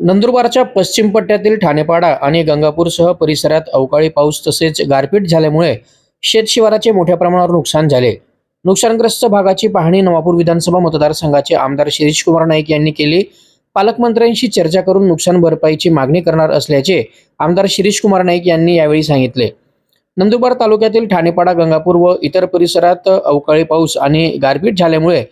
नंदुरबारच्या पश्चिम पट्ट्यातील ठाणेपाडा आणि गंगापूरसह परिसरात अवकाळी पाऊस तसेच गारपीट झाल्यामुळे शेतशिवाराचे मोठ्या प्रमाणावर नुकसान झाले. नुकसानग्रस्त भागाची पाहणी नवापूर विधानसभा मतदारसंघाचे आमदार शिरीष कुमार नाईक यांनी केली. पालकमंत्र्यांशी चर्चा करून नुकसान भरपाईची मागणी करणार असल्याचे आमदार शिरीष कुमार नाईक यांनी यावेळी सांगितले. नंदुरबार तालुक्यातील ठाणेपाडा गंगापूर व इतर परिसरात अवकाळी पाऊस आणि गारपीट झाल्यामुळे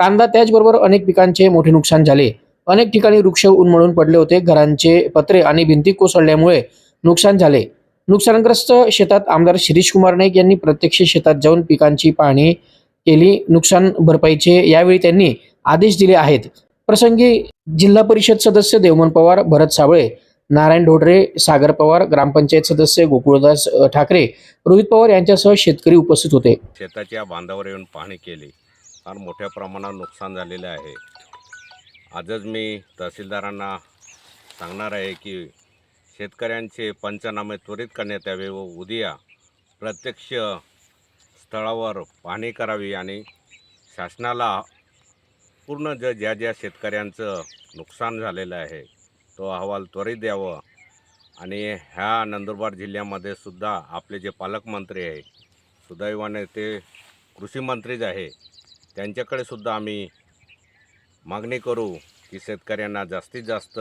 कांदा त्याचबरोबर अनेक पिकांचे मोठे नुकसान झाले. अनेक ठिकाणी वृक्ष उन्मळून पडले होते. घरांचे पत्रे आणि भिंती कोसळल्यामुळे नुकसान झाले. नुकसानग्रस्त शेतात आमदार शिरीष कुमार नाईक यांनी प्रत्यक्ष शेतात जाऊन पिकांची पाहणी केली. नुकसान भरपाईचे यावेळी त्यांनी आदेश दिले आहेत. प्रसंगी जिल्हा परिषद सदस्य देवमन पवार भरत साबळे नारायण ढोडरे सागर पवार ग्रामपंचायत सदस्य गोकुळदास ठाकरे रोहित पवार यांच्यासह शेतकरी उपस्थित होते. शेताच्या बांधावर येऊन पाहणी केली. फार मोठ्या प्रमाणात नुकसान झालेलं आहे. आजच मी तहसीलदारांना सांगणार आहे की शेतकऱ्यांचे पंचनामे त्वरित करण्यात यावे व उद्या प्रत्यक्ष स्थळावर पाहणी करावी आणि शासनाला पूर्ण ज ज्या ज्या शेतकऱ्यांचं नुकसान झालेलं आहे तो अहवाल त्वरित द्यावं. आणि ह्या नंदुरबार जिल्ह्यामध्ये सुद्धा आपले जे पालकमंत्री आहे सुदैवाने ते कृषीमंत्रीच आहे त्यांच्याकडे सुद्धा आम्ही मागणी करू की शेतकऱ्यांना जास्तीत जास्त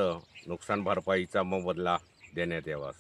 नुकसान भरपाईचा मोबदला देण्यात यावा.